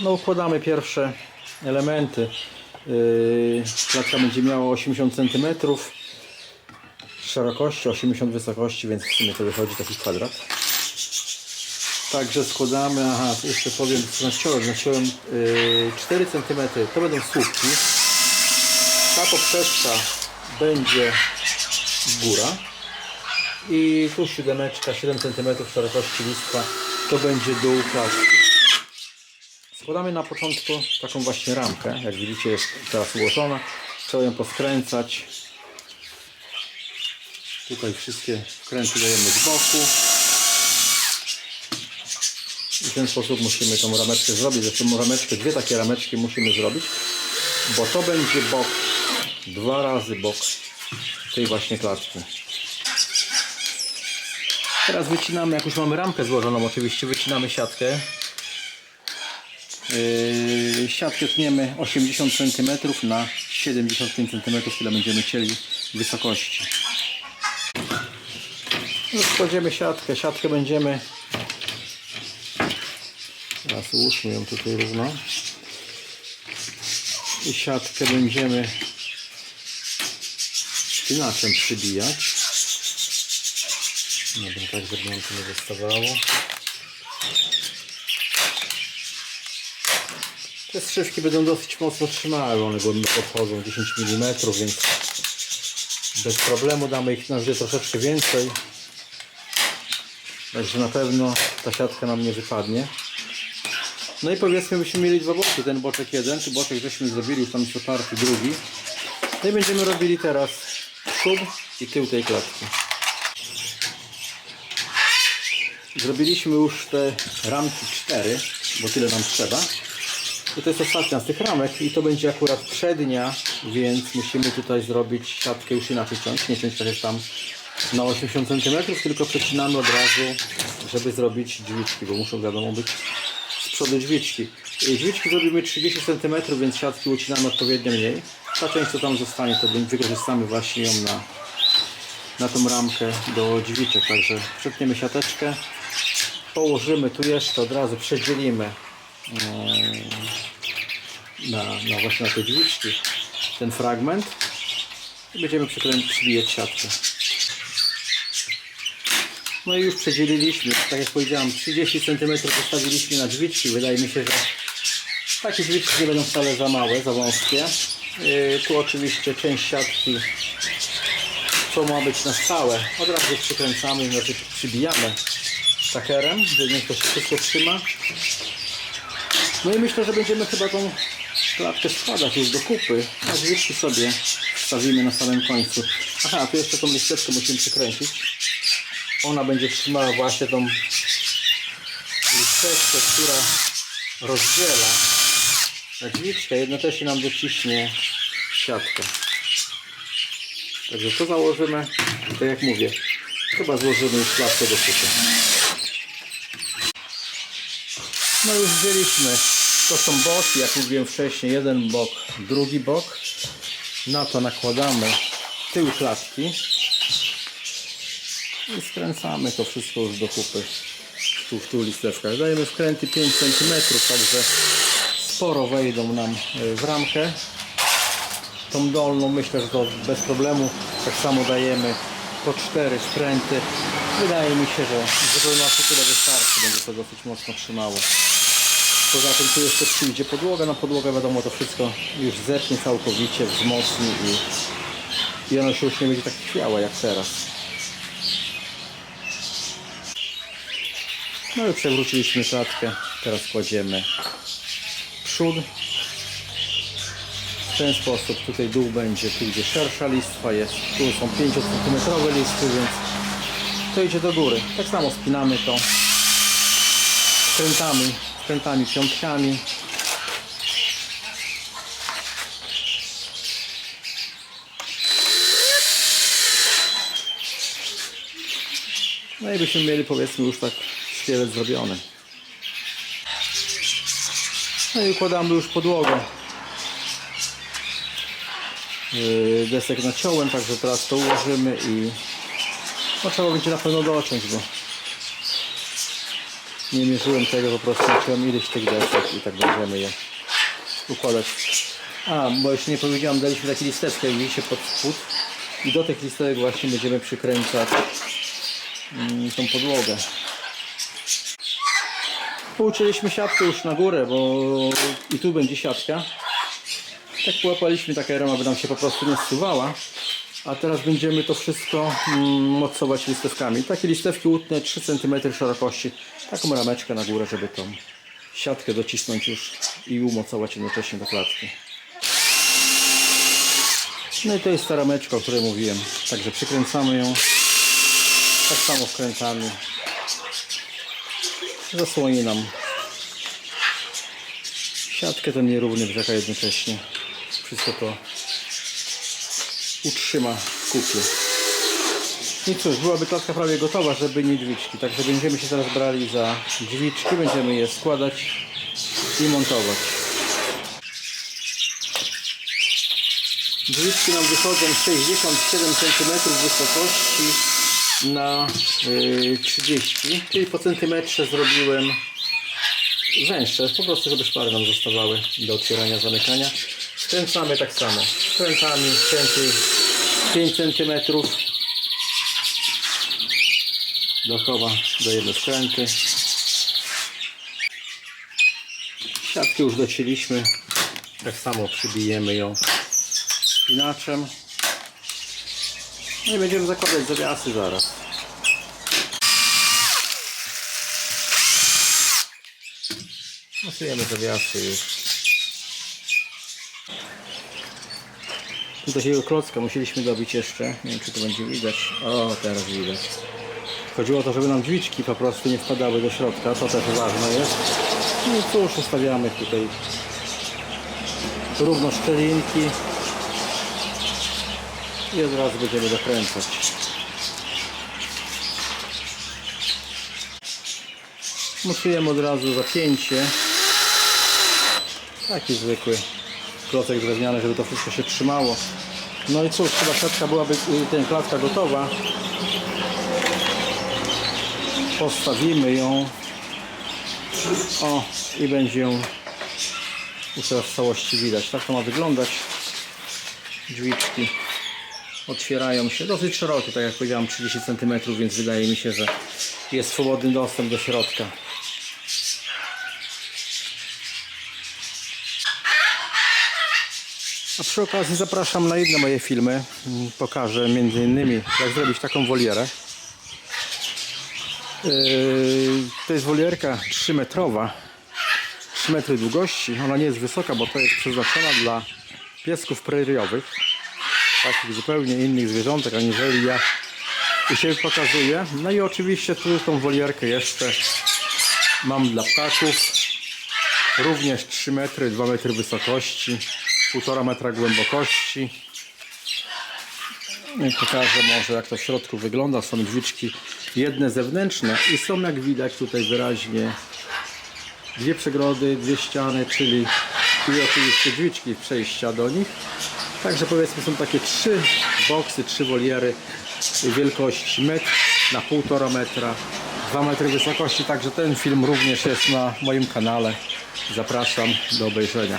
No układamy pierwsze elementy. Yy, Klatka będzie miała 80 cm szerokości, 80 wysokości, więc w sumie to wychodzi taki kwadrat. Także składamy, aha, jeszcze powiem co naciąłem, naciąłem yy, 4 cm, to będą słupki. Ta poprzeczka będzie góra i tu siódemeczka, 7 cm szerokości listwa, to będzie dół klatki. Składamy na początku taką właśnie ramkę, jak widzicie jest teraz ułożona. Trzeba ją poskręcać. Tutaj wszystkie wkręty dajemy z boku. I w ten sposób musimy tą rameczkę zrobić. Zresztą rameczkę, dwie takie rameczki musimy zrobić, bo to będzie bok, dwa razy bok tej właśnie klatki. Teraz wycinamy, jak już mamy ramkę złożoną, oczywiście wycinamy siatkę. Siatkę tniemy 80 cm na 75 cm, ile będziemy chcieli wysokości. Już kładziemy siatkę. Siatkę będziemy. Teraz ułóżmy ją tutaj równo. I siatkę będziemy spinaczem przybijać. Dobra, tak żeby nam to nie wystawało. Te strzywki będą dosyć mocno trzymały, one głęboko podchodzą 10 mm, więc bez problemu damy ich na razie troszeczkę więcej. Także na pewno ta siatka nam nie wypadnie. No i powiedzmy byśmy mieli dwa boki, ten boczek jeden, tu boczek żeśmy zrobili, tam jest drugi. No i będziemy robili teraz przód i tył tej klatki. Zrobiliśmy już te ramki 4, bo tyle nam trzeba. I to jest ostatnia z tych ramek i to będzie akurat przednia, więc musimy tutaj zrobić siatkę już inaczej ciąć, nie ciąć tak jak tam na 80 cm, tylko przecinamy od razu, żeby zrobić drzwiczki, bo muszą wiadomo być z przodu drzwiczki. Drzwiczki zrobimy 30 cm, więc siatki ucinamy odpowiednio mniej. Ta część co tam zostanie, to wykorzystamy właśnie ją na, na tą ramkę do drzwiczek, także przetniemy siateczkę, położymy tu jeszcze, od razu przedzielimy mm, na, na właśnie na te drzwiczki ten fragment i będziemy przybijać siatkę. No i już przedzieliliśmy, tak jak powiedziałem, 30 cm postawiliśmy na drzwiczki. Wydaje mi się, że takie drzwiczki nie będą wcale za małe, za wąskie. Yy, tu oczywiście część siatki, co ma być na stałe, od razu przykręcamy, znaczy przybijamy takerem, że niech to się wszystko trzyma. No i myślę, że będziemy chyba tą klatkę składać już do kupy, a drzwiczki sobie wstawimy na samym końcu. Aha, tu jeszcze tą listeczkę musimy przykręcić. Ona będzie trzymała właśnie tą listeczkę, która rozdziela drzwiczkę, jednocześnie nam dociśnie siatkę. Także to założymy, tak jak mówię, chyba złożymy już klatkę do kupy. No już wzięliśmy, to są boki, jak mówiłem wcześniej, jeden bok, drugi bok. Na to nakładamy tył klatki i skręcamy to wszystko już do kupy tu w tył listewkach. Dajemy wkręty 5 cm, także sporo wejdą nam e, w ramkę. Tą dolną myślę, że to bez problemu. Tak samo dajemy po 4 wkręty. Wydaje mi się, że zupełności tyle wystarczy, będzie to dosyć mocno trzymało. Poza tym tu jeszcze przyjdzie podłoga, na podłogę wiadomo to wszystko już zepnie całkowicie, wzmocni i, i ona się już nie będzie tak chwiała jak teraz. No i przewróciliśmy klatkę, teraz kładziemy przód. W ten sposób tutaj dół będzie, tu gdzie szersza listwa jest, tu są 5 cm listwy, więc to idzie do góry. Tak samo spinamy to skrętami, skrętami, piątkami. No i byśmy mieli powiedzmy już tak szkielet zrobiony. No i układamy już podłogę. Yy, Desek naciąłem, także teraz to ułożymy i no, trzeba będzie na pewno dociąć, bo Nie mierzyłem tego, po prostu liczyłem ileś tych desek i tak będziemy je układać. A, bo jeszcze nie powiedziałem, daliśmy takie listewkę, widzicie, pod spód. I do tych listewek właśnie będziemy przykręcać mm, tą podłogę. Pouczyliśmy siatkę już na górę, bo i tu będzie siatka. Tak połapaliśmy taka rama, aby nam się po prostu nie zsuwała. A teraz będziemy to wszystko mm, mocować listewkami. Takie listewki łutne 3 cm szerokości. Taką rameczkę na górę, żeby tą siatkę docisnąć już i umocować jednocześnie do klatki. No i to jest ta rameczka, o której mówiłem. Także przykręcamy ją. Tak samo wkręcamy. Zasłoni nam siatkę ten nierówny brzeg, jednocześnie wszystko to utrzyma w kupie. I cóż, byłaby klatka prawie gotowa, żeby nie drzwiczki. Także będziemy się teraz brali za drzwiczki, będziemy je składać i montować. Drzwiczki nam wychodzą 67 cm wysokości na y, 30, czyli po centymetrze zrobiłem węższe, po prostu żeby szpary nam zostawały do otwierania, zamykania. Skręcamy tak samo, skrętami, skręty 5 cm dookoła dajemy skręty. Siatki już docięliśmy, tak samo przybijemy ją spinaczem. No i będziemy zakładać zawiasy zaraz. Masujemy zawiasy już. Tu takiego klocka musieliśmy dobić jeszcze. Nie wiem czy to będzie widać. O, teraz widać. Chodziło o to, żeby nam drzwiczki po prostu nie wpadały do środka. To też ważne jest. No i cóż, ustawiamy tutaj równo szczelinki. I od razu będziemy dokręcać. Musujemy od razu zapięcie. Taki zwykły klocek drewniany, żeby to wszystko się trzymało. No i cóż, chyba siatka byłaby, y, ten klatka gotowa. Postawimy ją. O, i będzie ją już teraz w całości widać. Tak to ma wyglądać. Drzwiczki otwierają się dosyć szerokie, tak jak powiedziałem 30 cm, więc wydaje mi się, że jest swobodny dostęp do środka. A przy okazji zapraszam na inne moje filmy. Mm, Pokażę między innymi jak zrobić taką wolierę. Yy, To jest wolierka 3 metrowa. 3 metry długości. Ona nie jest wysoka, bo to jest przeznaczona dla piesków preriowych. Takich zupełnie innych zwierzątek, aniżeli ja u siebie pokazuję. No i oczywiście tu tą wolierkę jeszcze mam dla ptaków. Również 3 metry, 2 metry wysokości, 1,5 metra głębokości. No I pokażę może jak to w środku wygląda. Są drzwiczki jedne zewnętrzne i są jak widać tutaj wyraźnie dwie przegrody, dwie ściany, czyli i oczywiście drzwiczki przejścia do nich. Także powiedzmy są takie trzy boksy, trzy woliery wielkości metr na 1,5 metra, 2 metry wysokości. Także ten film również jest na moim kanale. Zapraszam do obejrzenia.